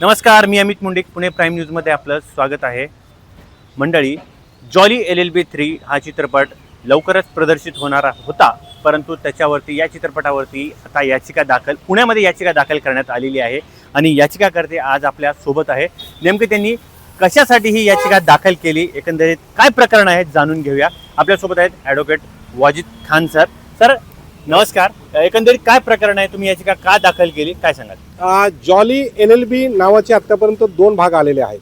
नमस्कार मी अमित मुंडिक पुणे प्राईम न्यूजमध्ये आपलं स्वागत आहे. मंडळी Jolly L L B three हा चित्रपट लवकरच प्रदर्शित होणार होता परंतु त्याच्यावरती या चित्रपटावरती आता याचिका दाखल पुण्यामध्ये याचिका दाखल करण्यात आलेली आहे आणि याचिकाकर्ते आज आपल्यासोबत आहे. नेमके त्यांनी कशासाठी ही याचिका दाखल केली एकंदरीत काय प्रकरण आहे जाणून घेऊया. आपल्यासोबत आहेत advocate Wajid Khan sir sir नमस्कार. एकंदरीत काय प्रकरण आहे? तुम्ही याचिका का दाखल केली? काय सांगाल? जॉली एल एल बी नावाचे आत्तापर्यंत दोन भाग आलेले आहेत.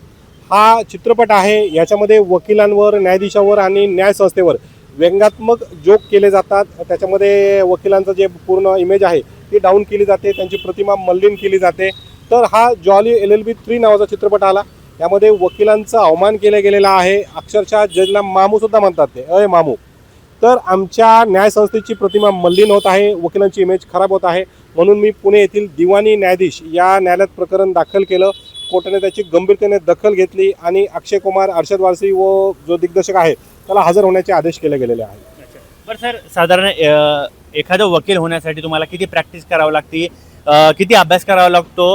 हा चित्रपट आहे याच्यामध्ये वकिलांवर न्यायाधीशावर आणि न्यायसंस्थेवर व्यंगात्मक जोक केले जातात. त्याच्यामध्ये वकिलांचं जे पूर्ण इमेज आहे ती डाऊन केली जाते. त्यांची प्रतिमा मल्लीन केली जाते. तर हा Jolly L L B three नावाचा चित्रपट आला. यामध्ये वकिलांचा अवमान केला गेलेला आहे. अक्षरशः जजला मामूसुद्धा म्हणतात ते अय मामू तर आमच्या न्यायसंस्थेची प्रतिमा मल्लीन होत आहे वकिलांची इमेज खराब होत आहे. म्हणून मी पुणे येथील दिवाणी न्यायाधीश या न्यायालयात प्रकरण दाखल केलं. कोर्टाने त्याची गंभीरतेने दखल घेतली आणि अक्षय कुमार अर्षद वारसी व जो दिग्दर्शक आहे त्याला हजर होण्याचे आदेश केले गेलेले आहेत. बरं सर साधारण एखादं वकील होण्यासाठी तुम्हाला किती प्रॅक्टिस करावं लागते? किती अभ्यास करावा लागतो?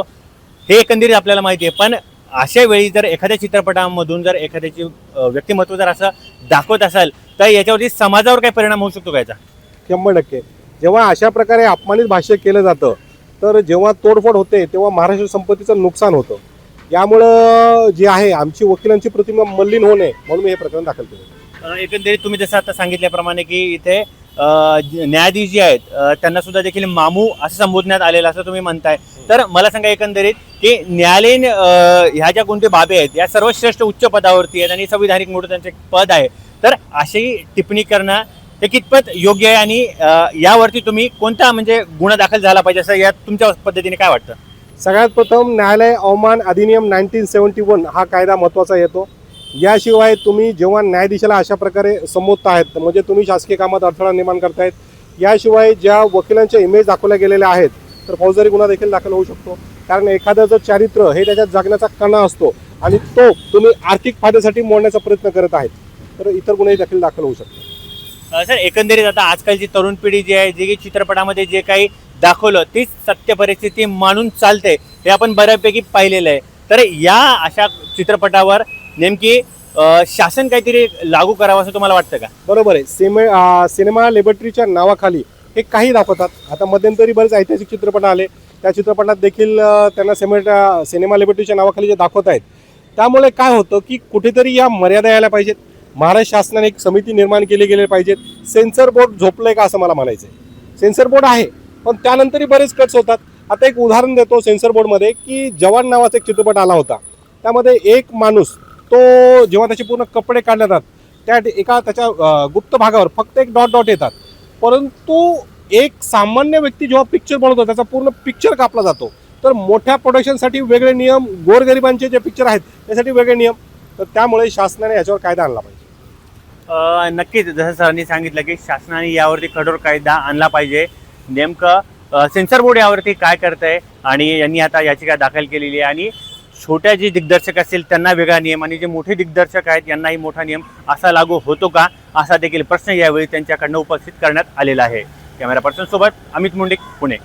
हे एकंदरीत आपल्याला माहिती आहे पण अशा वेळी जर एखाद्या चित्रपटामधून जर एखाद्याची व्यक्तिमत्व जर असं दाखवत असाल तर याच्यावरती समाजावर काय परिणाम होऊ शकतो का याचा? शंभर टक्के. जेव्हा अशा प्रकारे अपमानित भाष्य केलं जातं तर जेव्हा तोडफोड होते तेव्हा महाराष्ट्र संपत्तीचं नुकसान होतं. यामुळं जे आहे आमची वकिलांची प्रतिमा मल्लीन होणे म्हणून मी हे प्रकरण दाखल केलं. एकंदरीत तुम्ही जसं आता सांगितल्याप्रमाणे की इथे न्यायाधीश जे आहेत त्यांना सुद्धा देखील मामू असं संबोधण्यात आलेलं असं तुम्ही म्हणताय. तर मला सांगा एकंदरीत की न्यायालयीन ह्या ज्या कोणत्या बाबी आहेत या सर्वश्रेष्ठ उच्च पदावरती आहेत आणि संविधानिक मोठं त्यांचे पद आहे. तर अशी टिप्पणी करणं हे कितपत योग्य आहे आणि यावरती तुम्ही कोणता म्हणजे गुन्हा दाखल झाला पाहिजे असं या तुमच्या पद्धतीने काय वाटतं? सगळ्यात प्रथम न्यायालय अवमान अधिनियम नाईन्टीन सेवन्टी वन हा कायदा महत्त्वाचा येतो. याशिवाय तुम्ही जेव्हा न्यायाधीशाला अशा प्रकारे संबोधतायत म्हणजे तुम्ही शासकीय कामात अडथळा निर्माण करतायत याशिवाय ज्या वकिलांच्या इमेज दाखवल्या गेलेल्या आहेत तर फौजदारी गुन्हा देखील दाखल होऊ शकतो. कारण एखाद्याचं चारित्र्य हे त्याच्यात जगण्याचा कणा असतो आणि तो तुम्ही आर्थिक फायद्यासाठी मोडण्याचा प्रयत्न करत आहेत तर इतर गुन्हे देखील दाखल होऊ शकतो सर एकंदरीत आता आजकालची तरुण पिढी जी आहे जे की चित्रपटामध्ये जे काही दाखवलं तीच सत्य परिस्थिती मानून चालते हे आपण बऱ्यापैकी पाहिलेलं आहे. तर या अशा चित्रपटावर नेमकी शासन काहीतरी लागू करावं असं तुम्हाला वाटतं का? बरोबर आहे. सिमे सिनेमा लेबॉरेटरीच्या नावाखाली हे काही दाखवतात. आता मध्यंतरी बरेच ऐतिहासिक चित्रपट आले. त्या चित्रपटात देखील त्यांना सिमेट सिनेमा लेबॉरेटरीच्या नावाखाली जे दाखवत आहेत त्यामुळे काय होतं की कुठेतरी या मर्यादा यायला पाहिजेत. महाराष्ट्र शासनाने एक समिती निर्माण केली गेली पाहिजेत. सेन्सर बोर्ड झोपलंय का असं मला म्हणायचं आहे सेन्सर बोर्ड आहे पण त्यानंतरही बरेच कट्स होतात. आता एक उदाहरण देतो सेन्सर बोर्डमध्ये की जवान नावाचा एक चित्रपट आला होता. त्यामध्ये एक माणूस तो जेव्हा त्याचे पूर्ण कपडे काढले जातात त्या एका त्याच्या गुप्त भागावर फक्त एक डॉट डॉट येतात. परंतु एक सामान्य व्यक्ती जेव्हा पिक्चर बनवतो त्याचा पूर्ण पिक्चर कापला जातो. तर मोठ्या प्रोडक्शनसाठी वेगळे नियम गोरगरिबांचे जे पिक्चर आहेत त्यासाठी वेगळे नियम. तर त्यामुळे शासनाने याच्यावर कायदा आणला पाहिजे. नक्कीच. जसं सरांनी सांगितलं की शासनाने यावरती कठोर कायदा आणला पाहिजे. नेमकं सेन्सर बोर्ड यावरती काय करत आहे आणि यांनी आता याचिका दाखल केलेली आहे आणि छोट्या जे दिग्दर्शक असतील त्यांना वेगळा नियम आणि जे मोठे दिग्दर्शक आहेत यांनाही मोठा नियम असा लागू होतो का? असा देखील प्रश्न यावेळी त्यांच्याकडनं उपस्थित करण्यात आलेला आहे. कॅमेरा पर्सन सोबत अमित मुंडिक पुणे.